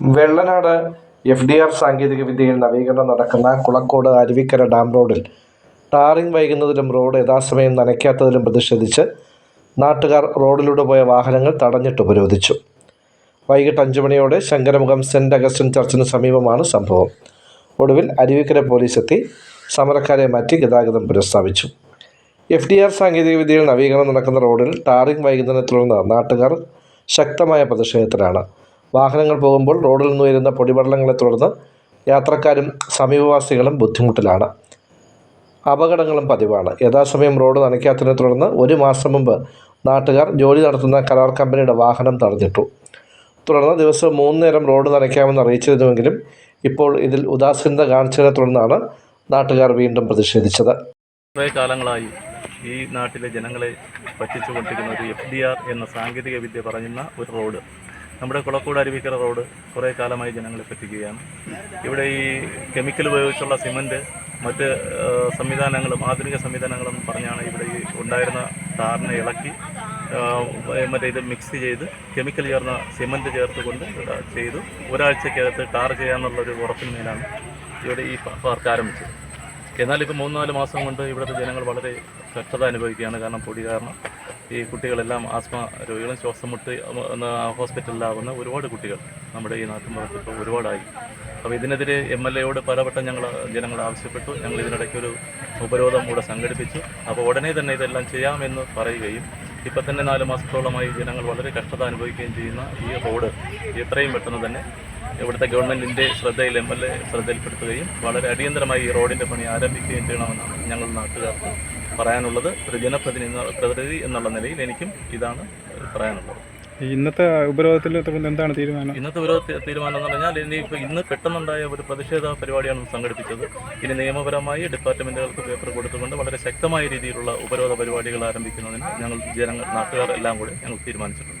Vellanad F D R സാങ്കേതിക വിദ്യയിൽ നവീകരണം നടക്കുന്ന Kulakode Aruvikkara dam road tarring വൈകുന്നതിലും road യഥാസമയം നനയ്ക്കാത്തതിലും പ്രതിഷേധിച്ച് നാട്ടുകാർ റോഡിലൂടെ പോയ വാഹനങ്ങൾ തടഞ്ഞിട്ട് ഉപരോധിച്ചു. വൈകിട്ട് അഞ്ചു മണിയോടെ ശങ്കരമുഖം സെന്റ് അഗസ്റ്റിൻ ചർച്ചിന് സമീപമാണ് സംഭവം. ഒടുവിൽ അരുവിക്കര പോലീസ് എത്തി സമരക്കാരെ മാറ്റി ഗതാഗതം പുനഃസ്ഥാപിച്ചു. എഫ് ഡി ആർ സാങ്കേതികവിദ്യയിൽ നവീകരണം നടക്കുന്ന റോഡിൽ ടാറിംഗ് വൈകുന്നതിനെ തുടർന്ന് നാട്ടുകാർ ശക്തമായ പ്രതിഷേധത്തിലാണ്. വാഹനങ്ങൾ പോകുമ്പോൾ റോഡിൽ നിന്ന് വരുന്ന പൊടിപടലങ്ങളെ തുടർന്ന് യാത്രക്കാരും സമീപവാസികളും ബുദ്ധിമുട്ടിലാണ്. അപകടങ്ങളും പതിവാണ്. യഥാസമയം റോഡ് നനയ്ക്കാത്തതിനെ തുടർന്ന് ഒരു മാസം മുമ്പ് നാട്ടുകാർ ജോലി നടത്തുന്ന കരാർ കമ്പനിയുടെ വാഹനം തടഞ്ഞിട്ടു. തുടർന്ന് ദിവസം മൂന്ന് നേരം റോഡ് നനയ്ക്കാമെന്ന് അറിയിച്ചിരുന്നുവെങ്കിലും ഇപ്പോൾ ഇതിൽ ഉദാസീനത കാണിച്ചതിനെ തുടർന്നാണ് നാട്ടുകാർ വീണ്ടും പ്രതിഷേധിച്ചത്. കുറേ കാലങ്ങളായി ഈ നാട്ടിലെ ജനങ്ങളെ പറ്റിച്ചുകൊണ്ടിരിക്കുന്ന ഒരു എഫ് ഡി ആർ എന്ന സാങ്കേതിക വിദ്യ പറയുന്ന ഒരു റോഡ്. നമ്മുടെ കുളക്കൂട് അരുവിക്കര റോഡ് കുറേ കാലമായി ജനങ്ങളെ പറ്റിക്കുകയാണ്. ഇവിടെ ഈ കെമിക്കൽ ഉപയോഗിച്ചുള്ള സിമന്റ് മറ്റ് സംവിധാനങ്ങളും ആധുനിക സംവിധാനങ്ങളും പറഞ്ഞാണ് ഇവിടെ ഈ ഉണ്ടായിരുന്ന ടാറിനെ ഇളക്കി മറ്റേ ഇത് മിക്സ് ചെയ്ത് കെമിക്കൽ ചേർന്ന സിമന്റ് ചേർത്ത് കൊണ്ട് ചെയ്തു. ഒരാഴ്ചക്കകത്ത് ടാർ ചെയ്യാമെന്നുള്ളൊരു ഉറപ്പിന്മേലാണ് ഇവിടെ ഈ പാർക്ക് ആരംഭിച്ചത്. എന്നാൽ ഇപ്പോൾ മൂന്ന് നാല് മാസം കൊണ്ട് ഇവിടുത്തെ ജനങ്ങൾ വളരെ കഷ്ടത അനുഭവിക്കുകയാണ്. കാരണം പൊടി കാരണം ഈ കുട്ടികളെല്ലാം ആസ്മ രോഗികളും ശ്വാസമുട്ട് ഹോസ്പിറ്റലിലാവുന്ന ഒരുപാട് കുട്ടികൾ നമ്മുടെ ഈ നാട്ടിൻപുറത്ത് ഇപ്പോൾ ഒരുപാടായി. അപ്പോൾ ഇതിനെതിരെ എം എൽ എയോട് പലവട്ടം ഞങ്ങൾ ജനങ്ങൾ ആവശ്യപ്പെട്ടു. ഞങ്ങൾ ഇതിനിടയ്ക്ക് ഒരു ഉപരോധം കൂടെ സംഘടിപ്പിച്ചു. അപ്പോൾ ഉടനെ തന്നെ ഇതെല്ലാം ചെയ്യാമെന്ന് പറയുകയും ഇപ്പം തന്നെ നാല് മാസത്തോളമായി ജനങ്ങൾ വളരെ കഷ്ടത അനുഭവിക്കുകയും ചെയ്യുന്ന ഈ റോഡ് എത്രയും പെട്ടെന്ന് തന്നെ ഇവിടുത്തെ ഗവൺമെന്റിന്റെ ശ്രദ്ധയിൽ എം എൽ എ ശ്രദ്ധയിൽപ്പെടുത്തുകയും വളരെ അടിയന്തരമായി ഈ റോഡിന്റെ പണി ആരംഭിക്കുകയും ചെയ്യണമെന്നാണ് ഞങ്ങൾ നാട്ടുകാർക്ക് പറയാനുള്ളത്. ഒരു ജനപ്രതിനിധി പ്രതിനിധി എന്നുള്ള നിലയിൽ എനിക്കും ഇതാണ് പറയാനുള്ളത്. ഇന്നത്തെ ഉപരോധത്തിൽ എന്താണ് തീരുമാനം? ഇന്നത്തെ ഉപരോധ തീരുമാനം എന്ന് പറഞ്ഞാൽ ഇനി ഇപ്പോൾ ഇന്ന് പെട്ടെന്നുണ്ടായ ഒരു പ്രതിഷേധ പരിപാടിയാണ് സംഘടിപ്പിച്ചത്. ഇനി നിയമപരമായി ഡിപ്പാർട്ട്മെന്റുകൾക്ക് പേപ്പർ കൊടുത്തുകൊണ്ട് വളരെ ശക്തമായ രീതിയിലുള്ള ഉപരോധ പരിപാടികൾ ആരംഭിക്കുന്നതിന് ഞങ്ങൾ ജനങ്ങൾ നാട്ടുകാർ എല്ലാം കൂടി ഞങ്ങൾ തീരുമാനിച്ചിട്ടുണ്ട്.